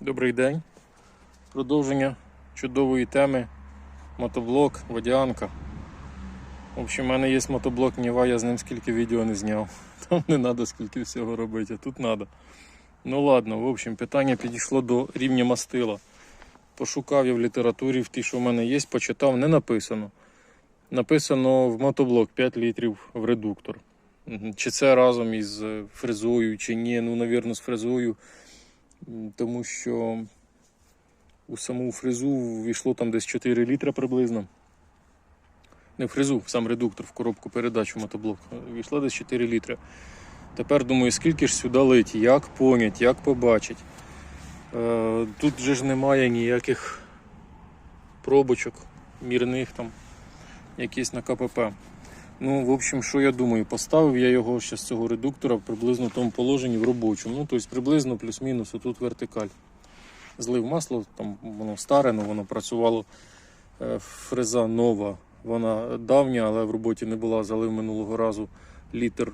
Добрий день. Продовження чудової теми мотоблок, водянка. В общем, у мене є мотоблок Ніва, я з ним скільки відео не зняв. Там не треба скільки всього робити, а тут треба. Ну ладно, в общем, питання підійшло до рівня мастила. Пошукав я в літературі, в тій, що в мене є, почитав, не написано. Написано в мотоблок 5 літрів в редуктор. Чи це разом із фрезою, чи ні, ну, навірно, з фрезою. Тому що у саму фрезу війшло там десь 4 літра приблизно. Не в фрезу, сам редуктор, в коробку передач у мотоблок. Війшло десь 4 літри. Тепер думаю, скільки ж сюди лить, як понять, як побачить. Е, тут же ж немає ніяких пробочок, мірних там, якісь на КПП. Ну, в общем, що я думаю, поставив я його ще з цього редуктора приблизно в тому положенні в робочому. Ну, тобто приблизно плюс-мінус отут вертикаль. Злив масло, там воно старе, але воно працювало. Е, Фреза нова, вона давня, але в роботі не була. Залив минулого разу літр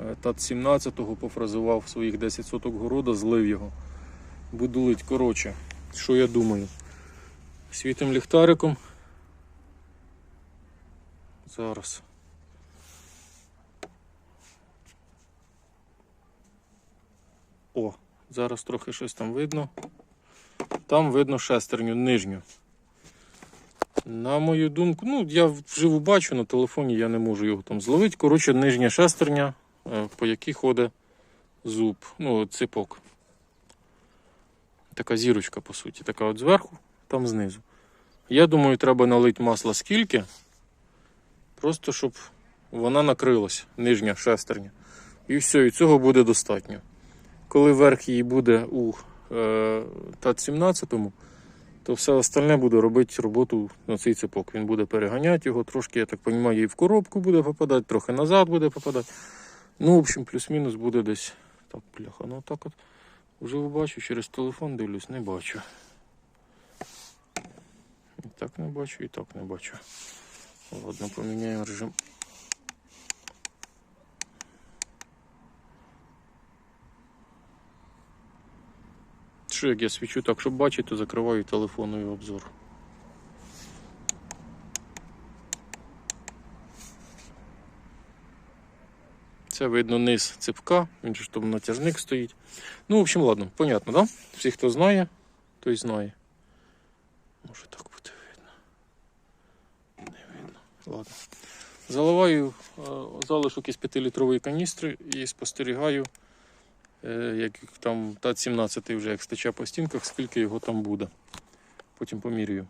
е, ТАТ-17, пофрезував своїх 10 соток города, злив його. Буду лить. Коротше, що я думаю? Світим ліхтариком. Зараз. О, зараз трохи щось там видно. Там видно шестерню нижню. На мою думку, ну, я вживу бачу, на телефоні я не можу його там зловити. Коротше, нижня шестерня, е, по якій ходить зуб, ну, ципок. Така зірочка, по суті, така от зверху, там знизу. Я думаю, треба налити масла скільки, просто щоб вона накрилась, нижня шестерня. І все, і цього буде достатньо. Коли верх її буде у е, ТАТ-17, то все остальне буде робити роботу на цей цепок. Він буде переганяти його трошки, я так розумію, і в коробку буде попадати, трохи назад буде попадати. Ну, в общем, плюс-мінус буде десь. Так, бляха, ну так от. Вже бачу, через телефон дивлюсь, не бачу. І так не бачу, і так не бачу. Ладно, поміняємо режим. Що як я свічу так, щоб бачити, то закриваю телефонний обзор. Це видно низ цепка, він ж там натяжник стоїть. Ну, в общем, ладно, понятно, да? Всі, хто знає, той знає. Може так бути видно. Не видно. Ладно. Заливаю е, залишок із 5-літрової каністри і спостерігаю, як там та 17 вже як стече по стінках, скільки його там буде. Потім помірюю.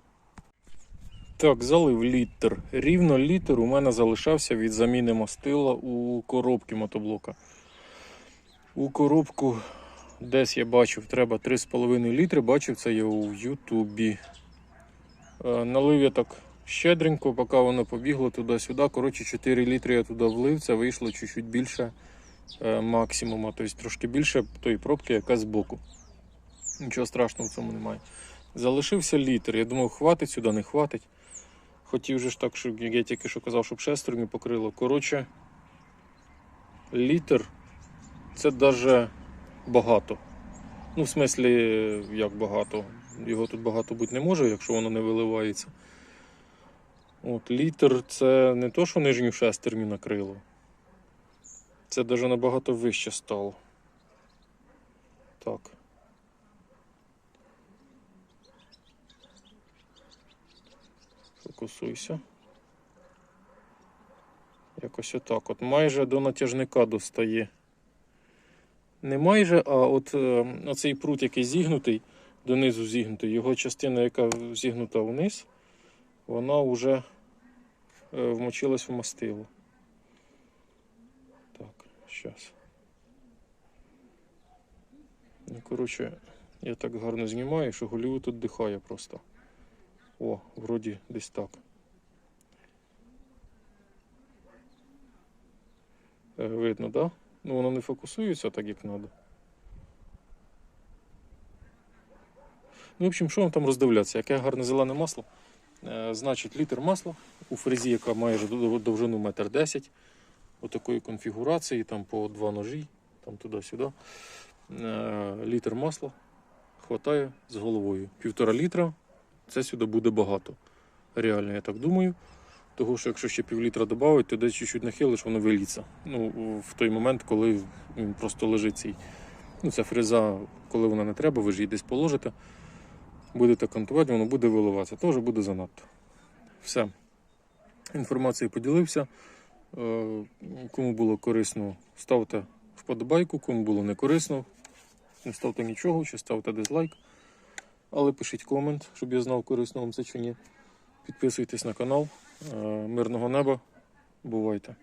Так, залив літр. Рівно літр у мене залишався від заміни мастила у коробки мотоблока. У коробку десь я бачив, треба 3,5 літри. Бачив це я у Ютубі. Е, Налив я так щедренько, поки воно побігло туди-сюди. Коротше, 4 літри я туди влив, це вийшло чуть-чуть більше е, максимума, тобто трошки більше тої пробки, яка збоку. Нічого страшного в цьому немає. Залишився літр. Я думав, хватить сюди, не хватить. Хотів же ж так, щоб я тільки що казав, щоб шестерню покрило. Коротше, літр це навіть багато. Ну, в смислі, як багато. Його тут багато бути не може, якщо воно не виливається. От, літр це не то, що нижню шестерню накрило. Це навіть набагато вище стало. Так. Фокусуйся. Якось отак. От майже до натяжника достає. Не майже, а от е, оцей прут, який зігнутий, донизу зігнутий, його частина, яка зігнута вниз, вона вже е, вмочилась в мастило. Так. Ну, коротше, я так гарно знімаю, що Голівуд тут дихає просто. О, вроді десь так. Е, Видно, так? Да? Ну воно не фокусується так, як треба. Ну, в общем, що вам там роздивлятися? Яке гарне зелене масло. Е, значить, літр масла у фрезі, яка має довжину 1,10 м. Отакої конфігурації, там по два ножі, там туди-сюди. Е, літр масла. хватає з головою. Півтора літра це сюди буде багато. Реально, я так думаю. Того, що якщо ще пів літра додати, то десь чуть-чуть нахилиш, воно виліться. Ну, в той момент, коли він просто лежить цей. Ну, ця фреза, коли вона не треба, ви ж її десь положите. Будете кантувати, воно буде виливатися. Теж буде занадто. Все. Інформацією поділився. Е, Кому було корисно, ставте вподобайку, кому було не корисно, не ставте нічого, чи ставте дизлайк. Але пишіть комент, щоб я знав, корисно вам це чи ні. Підписуйтесь на канал. Е, Мирного неба. Бувайте!